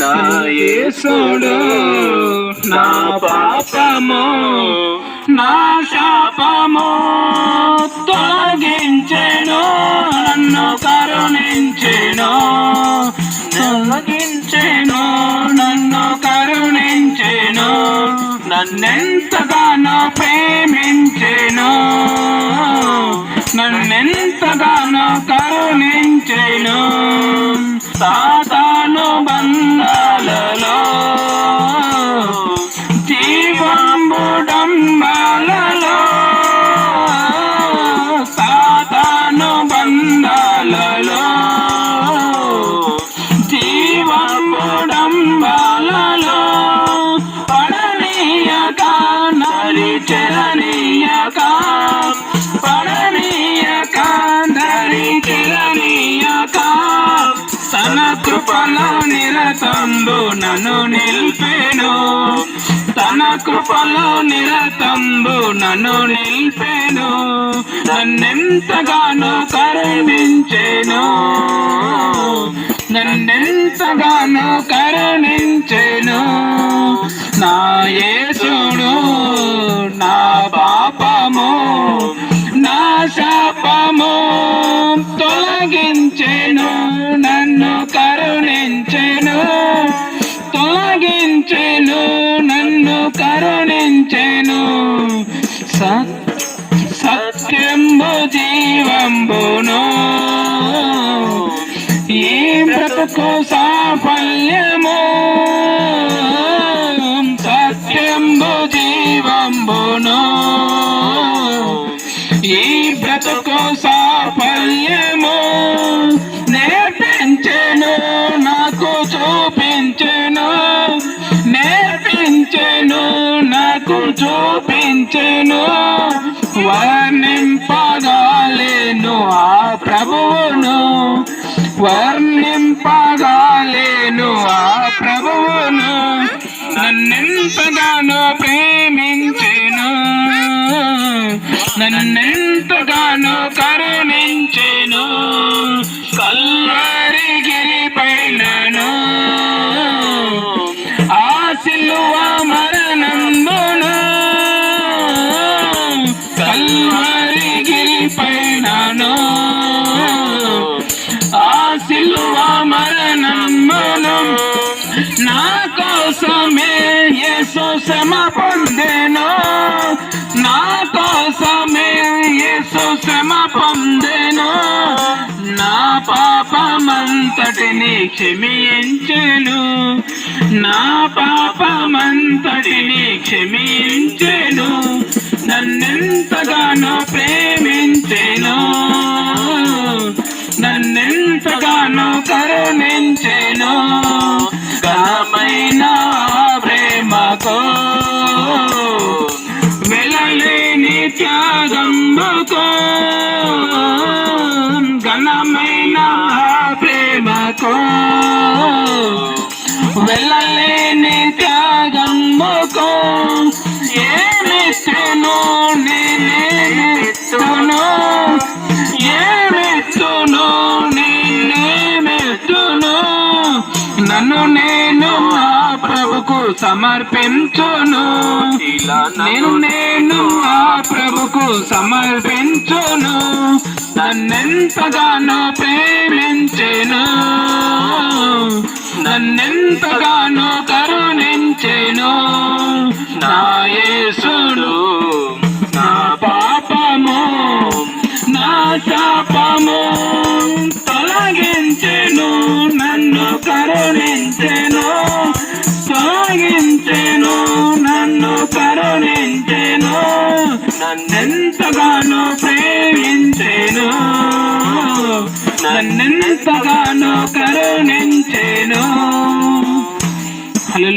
నా యేసుడు నా పాపము నా శాపము తొలగించెను నన్ను కరుణించెను తొలగించెను నన్ను కరుణించెను నన్నెంతగానో ప్రేమించెను నన్నెంతగా కృపల నిరతంబు నన్ను నిల్పెను. తన కృపలో నిరతంబు నన్ను నిల్పెను. నన్నెంతగానో కరుణించెను. నన్నెంతగానో కరుణించెను. నా ఏ తొలగించెను నన్ను కరుణించెను. తొలగించెను నన్ను కరుణించెను. సత్ సత్యంబు జీవంబును. ఈ బ్రతుకు సాఫల్యము. సత్యంబు జీవంబును. ఈ బ్రతుకు సా చూపించెను వర్ణింపగాలేను ఆ ప్రభువును. వర్ణింపగాలేను ఆ ప్రభువును. నన్నెంతగానో ప్రేమించెను యేసు పొందేను? నా కోసమే యేసు శ్రమ పొందెను? నా పాపమంతటిని క్షమించెను. నా పాపమంతటిని క్షమించెను. నన్నెంతగానో ప్రేమ ప్రభుకు సమర్పించును. నేను నేను ఆ ప్రభుకు సమర్పించును. నన్నెంతగానో ప్రేమించెను. నన్నెంతగానో కరుణించెను. నాయ నన్నెంతగానో ప్రేమించేను నన్నెంతగానో కరుణించేను. హలో